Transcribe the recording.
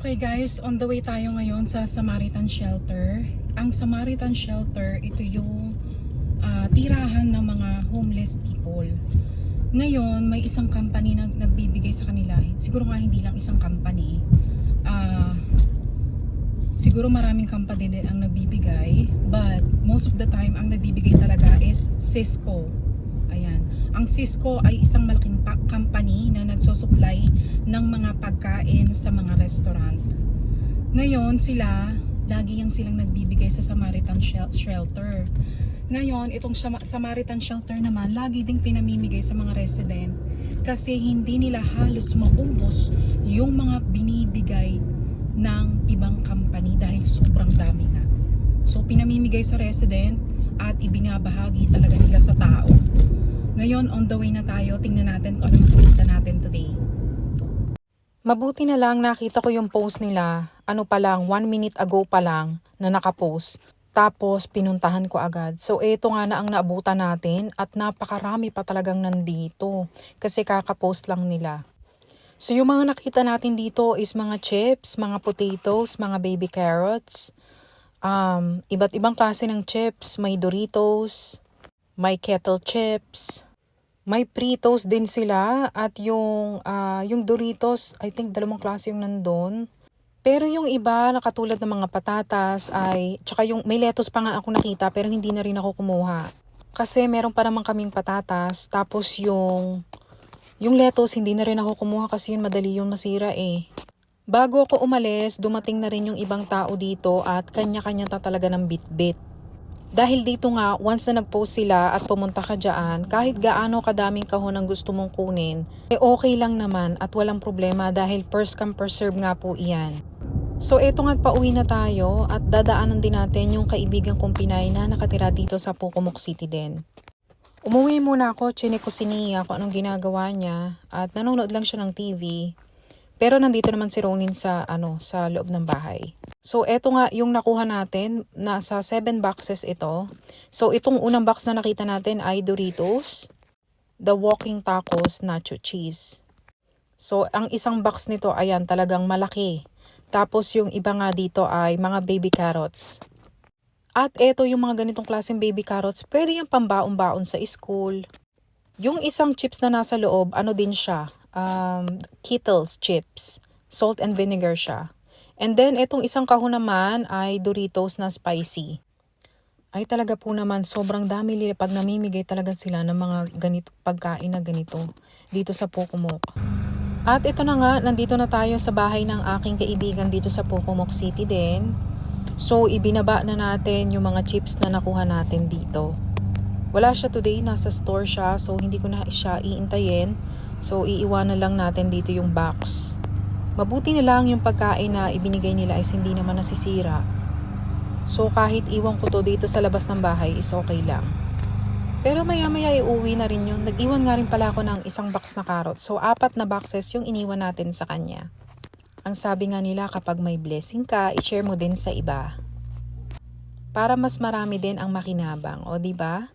Okay guys, on the way tayo ngayon sa Samaritan Shelter. Ang Samaritan Shelter, ito yung ah, tirahan ng mga homeless people. Ngayon, may isang company na nagbibigay sa kanila. Siguro nga hindi lang isang company. Ah, siguro maraming company din ang nagbibigay. But most of the time, ang nagbibigay talaga is Cisco. Ayan. Ang Cisco ay isang malaking pa- company na nagsosupply ng mga pagkain sa mga restaurant. Ngayon sila, lagi yang silang nagbibigay sa Samaritan Shel- Shelter. Ngayon, itong Sama- Samaritan Shelter naman, lagi ding pinamimigay sa mga resident kasi hindi nila halos maubos yung mga binibigay ng ibang company dahil sobrang dami nga. So, pinamimigay sa resident at ibinabahagi talaga nila sa tao. Ngayon, on the way na tayo. Tingnan natin kung ano makikita natin today. Mabuti na lang nakita ko yung post nila. Ano pa lang, one minute ago pa lang na nakapost. Tapos, pinuntahan ko agad. So, eto nga na ang naabutan natin at napakarami pa talagang nandito. Kasi kakapost lang nila. So, yung mga nakita natin dito is mga chips, mga potatoes, mga baby carrots. Um, iba't ibang klase ng chips. May Doritos, may kettle chips, may Fritos din sila at yung ah, yung Doritos, I think dalawang klase yung nandun. Pero yung iba na katulad ng mga patatas ay tsaka yung may lettuce pa nga ako nakita pero hindi na rin ako kumuha. Kasi meron pa naman kaming patatas tapos yung yung lettuce hindi na rin ako kumuha kasi yun madali yung masira eh. Bago ako umalis, dumating na rin yung ibang tao dito at kanya-kanya ta talaga ng bit-bit. Dahil dito nga, once na nag-post sila at pumunta ka dyan, kahit gaano kadaming kahon ang gusto mong kunin, eh okay lang naman at walang problema dahil first come first serve nga po iyan. So eto nga pauwi na tayo at dadaanan din natin yung kaibigan kong Pinay na nakatira dito sa Pucumok City din. Umuwi muna ako, chineko si Nia kung anong ginagawa niya at nanonood lang siya ng TV. Pero nandito naman si Ronin sa ano sa loob ng bahay. So eto nga yung nakuha natin, nasa 7 boxes ito. So itong unang box na nakita natin ay Doritos, The Walking Tacos Nacho Cheese. So ang isang box nito ayan talagang malaki. Tapos yung iba nga dito ay mga baby carrots. At eto yung mga ganitong klaseng baby carrots, pwede yung pambaon-baon sa school. Yung isang chips na nasa loob, ano din siya, um, Kittles chips. Salt and vinegar siya. And then, itong isang kahon naman ay Doritos na spicy. Ay talaga po naman, sobrang dami nila pag namimigay talaga sila ng mga ganito, pagkain na ganito dito sa Pokomok. At ito na nga, nandito na tayo sa bahay ng aking kaibigan dito sa Pokomok City din. So, ibinaba na natin yung mga chips na nakuha natin dito. Wala siya today, nasa store siya, so hindi ko na siya iintayin. So, iiwanan lang natin dito yung box. Mabuti na lang yung pagkain na ibinigay nila is hindi naman nasisira. So, kahit iwan ko to dito sa labas ng bahay is okay lang. Pero maya-maya iuwi na rin yun. Nag-iwan nga rin pala ako ng isang box na carrot. So, apat na boxes yung iniwan natin sa kanya. Ang sabi nga nila kapag may blessing ka, i-share mo din sa iba. Para mas marami din ang makinabang, o di ba?